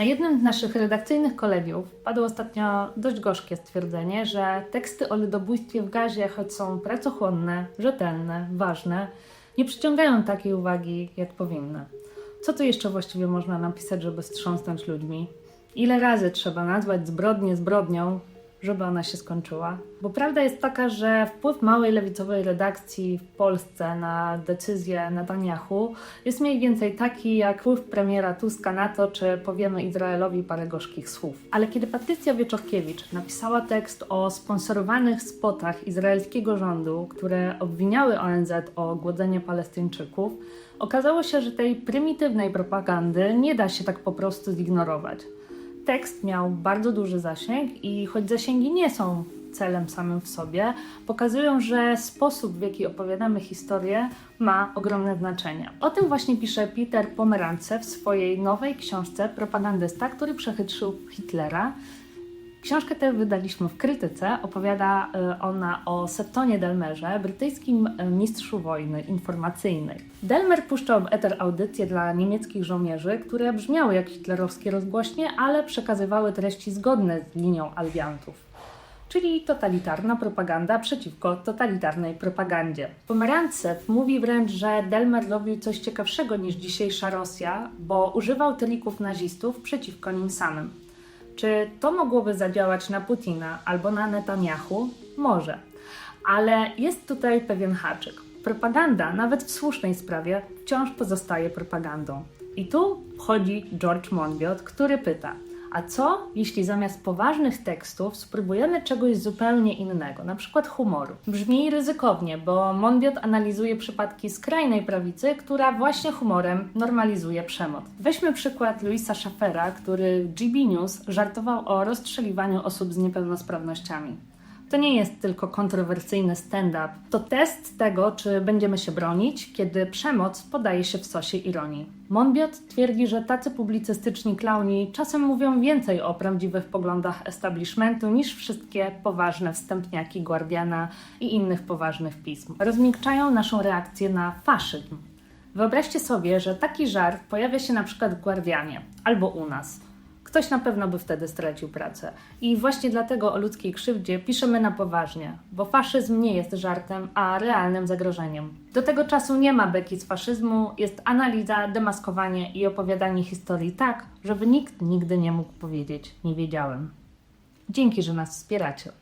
Na jednym z naszych redakcyjnych kolegiów padło ostatnio dość gorzkie stwierdzenie, że teksty o ludobójstwie w gazie, choć są pracochłonne, rzetelne, ważne, nie przyciągają takiej uwagi, jak powinny. Co tu jeszcze właściwie można napisać, żeby wstrząsnąć ludźmi? Ile razy trzeba nazwać zbrodnię zbrodnią, żeby ona się skończyła? Bo prawda jest taka, że wpływ małej lewicowej redakcji w Polsce na decyzję Netanyahu jest mniej więcej taki jak wpływ premiera Tuska na to, czy powiemy Izraelowi parę gorzkich słów. Ale kiedy Patrycja Wieczorkiewicz napisała tekst o sponsorowanych spotach izraelskiego rządu, które obwiniały ONZ o głodzenie Palestyńczyków, okazało się, że tej prymitywnej propagandy nie da się tak po prostu zignorować. Tekst miał bardzo duży zasięg i choć zasięgi nie są celem samym w sobie, pokazują, że sposób, w jaki opowiadamy historię, ma ogromne znaczenie. O tym właśnie pisze Peter Pomerance w swojej nowej książce Propagandysta, który przechytrzył Hitlera. Książkę tę wydaliśmy w krytyce. Opowiada y, ona o Septonie Delmerze, brytyjskim y, mistrzu wojny informacyjnej. Delmer puszczał w eter audycje dla niemieckich żołnierzy, które brzmiały jak hitlerowskie rozgłośnie, ale przekazywały treści zgodne z linią aliantów czyli totalitarna propaganda przeciwko totalitarnej propagandzie. Pomerancew mówi wręcz, że Delmer robił coś ciekawszego niż dzisiejsza Rosja, bo używał trików nazistów przeciwko nim samym. Czy to mogłoby zadziałać na Putina albo na Netanyahu? Może. Ale jest tutaj pewien haczyk. Propaganda, nawet w słusznej sprawie, wciąż pozostaje propagandą. I tu wchodzi George Monbiot, który pyta: a co, jeśli zamiast poważnych tekstów spróbujemy czegoś zupełnie innego, na przykład humoru? Brzmi ryzykownie, bo Monbiot analizuje przypadki skrajnej prawicy, która właśnie humorem normalizuje przemoc. Weźmy przykład Louisa Schaffera, który w GB News żartował o rozstrzeliwaniu osób z niepełnosprawnościami. To nie jest tylko kontrowersyjny stand-up, to test tego, czy będziemy się bronić, kiedy przemoc podaje się w sosie ironii. Monbiot twierdzi, że tacy publicystyczni klauni czasem mówią więcej o prawdziwych poglądach establishmentu niż wszystkie poważne wstępniaki Guardiana i innych poważnych pism. Rozmiękczają naszą reakcję na faszyzm. Wyobraźcie sobie, że taki żart pojawia się na przykład w Guardianie albo u nas. Ktoś na pewno by wtedy stracił pracę. I właśnie dlatego o ludzkiej krzywdzie piszemy na poważnie, bo faszyzm nie jest żartem, a realnym zagrożeniem. Do tego czasu nie ma beki z faszyzmu, jest analiza, demaskowanie i opowiadanie historii tak, żeby nikt nigdy nie mógł powiedzieć nie wiedziałem. Dzięki, że nas wspieracie.